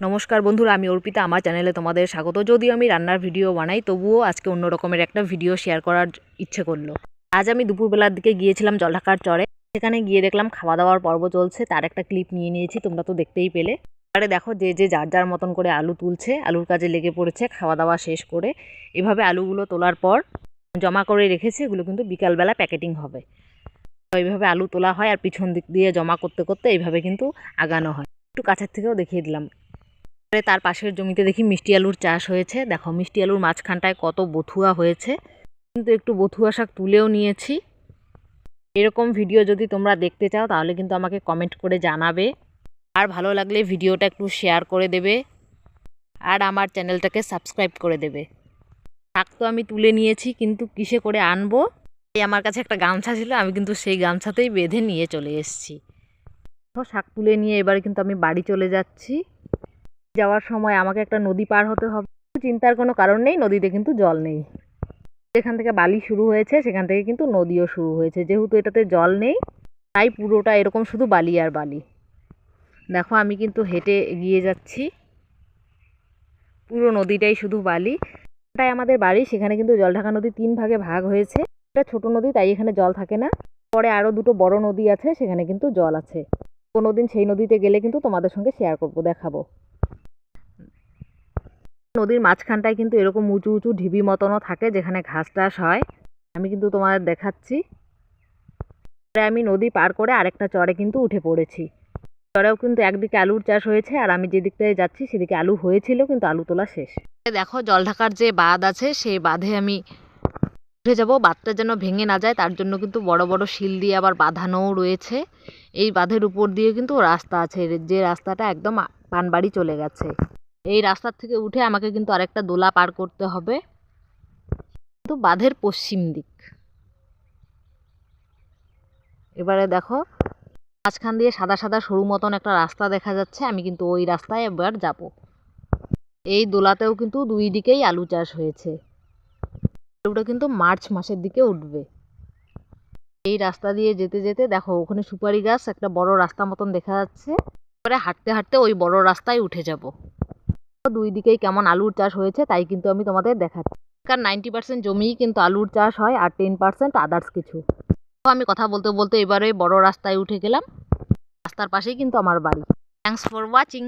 নমস্কার বন্ধুরা, আমি অর্পিতা। আমার চ্যানেলে তোমাদের স্বাগত। যদিও আমি রান্নার ভিডিও বানাই, তবুও আজকে অন্য রকমের একটা ভিডিও শেয়ার করার ইচ্ছে করল। আজ আমি দুপুরবেলার দিকে গিয়েছিলাম জলঢাকার চরে। সেখানে গিয়ে দেখলাম খাওয়া দাওয়ার পর্ব চলছে। তার একটা ক্লিপ নিয়ে নিয়েছি, তোমরা তো দেখতেই পেলে। এবারে দেখো যে যে যার যার মতন করে আলু তুলছে, আলুর কাজে লেগে পড়েছে খাওয়া দাওয়া শেষ করে। এভাবে আলুগুলো তোলার পর জমা করে রেখেছে, এগুলো কিন্তু বিকালবেলা প্যাকেটিং হবে। এইভাবে আলু তোলা হয় আর পিছন দিক দিয়ে জমা করতে করতে এইভাবে কিন্তু আগানো হয়। একটু কাছের থেকেও দেখিয়ে দিলাম। এবারে তার পাশের জমিতে দেখি মিষ্টি আলুর চাষ হয়েছে। দেখো, মিষ্টি আলুর মাঝখানটায় কত বথুয়া হয়েছে। কিন্তু একটু বথুয়া শাক তুলেও নিয়েছি। এরকম ভিডিও যদি তোমরা দেখতে চাও, তাহলে কিন্তু আমাকে কমেন্ট করে জানাবে। আর ভালো লাগলে ভিডিওটা একটু শেয়ার করে দেবে। আর আমার চ্যানেলটাকে সাবস্ক্রাইব করে দেবে। শাক তো আমি তুলে নিয়েছি, কিন্তু কিসে করে আনব? এই আমার কাছে একটা গামছা ছিল, আমি কিন্তু সেই গামছাতেই বেঁধে নিয়ে চলে এসেছি। শাক তুলে নিয়ে এবারে কিন্তু আমি বাড়ি চলে যাচ্ছি। যাওয়ার সময় আমাকে একটা নদী পার হতে হবে। চিন্তার কোনো কারণ নেই, নদীতে কিন্তু জল নেই। যেখান থেকে বালি শুরু হয়েছে, সেখান থেকে কিন্তু নদীও শুরু হয়েছে। যেহেতু এটাতে জল নেই, তাই পুরোটা এরকম শুধু বালি আর বালি। দেখো, আমি কিন্তু হেঁটে এগিয়ে যাচ্ছি। পুরো নদীটাই শুধু বালি। এটাই আমাদের বাড়ি, সেখানে কিন্তু জলঢাকা নদী তিন ভাগে ভাগ হয়েছে। এটা ছোট নদী, তাই এখানে জল থাকে না। পরে আরও দুটো বড় নদী আছে, সেখানে কিন্তু জল আছে। কোনো দিন সেই নদীতে গেলে কিন্তু তোমাদের সঙ্গে শেয়ার করব, দেখাবো। নদীর মাঝখানটায় কিন্তু এরকম উঁচু উঁচু ঢিবি মতনও থাকে যেখানে ঘাস টাস হয়। আমি কিন্তু তোমাদের দেখাচ্ছি। আমি নদী পার করে আরেকটা চরে কিন্তু উঠে পড়েছি। চরেও কিন্তু একদিকে আলুর চাষ হয়েছে আর আমি যে দিকটায় যাচ্ছি সেদিকে আলু হয়েছিল কিন্তু আলু তোলা শেষ। দেখো জল ঢাকার যে বাঁধ আছে সেই বাঁধে আমি উঠে যাব। বাঁধটা যেন ভেঙে না যায় তার জন্য কিন্তু বড় বড় শিল দিয়ে আবার বাঁধানোও রয়েছে। এই বাঁধের উপর দিয়ে কিন্তু রাস্তা আছে। যে রাস্তাটা একদম পানবাড়ি চলে গেছে। এই রাস্তার থেকে উঠে আমাকে কিন্তু আরেকটা দোলা পার করতে হবে। কিন্তু বাঁধের পশ্চিম দিক। এবারে দেখো, মাঝখান দিয়ে সাদা সাদা সরু মতন একটা রাস্তা দেখা যাচ্ছে, আমি কিন্তু ওই রাস্তায় এবার যাব। এই দোলাতেও কিন্তু দুই দিকেই আলু চাষ হয়েছে। আলুটা কিন্তু মার্চ মাসের দিকে উঠবে। এই রাস্তা দিয়ে যেতে যেতে দেখো, ওখানে সুপারি গাছ, একটা বড় রাস্তা মতন দেখা যাচ্ছে। এবারে হাঁটতে হাঁটতে ওই বড় রাস্তায় উঠে যাব। দুই দিকেই কেমন আলুর চাষ হয়েছে, তাই কিন্তু আমি তোমাদের দেখাচ্ছি। কারণ নাইনটি পার্সেন্ট জমিই কিন্তু আলুর চাষ হয় আর টেন পার্সেন্ট আদার্স কিছু। আমি কথা বলতে বলতে এবারে বড় রাস্তায় উঠে গেলাম। রাস্তার পাশেই কিন্তু আমার বাড়ি। Thanks for watching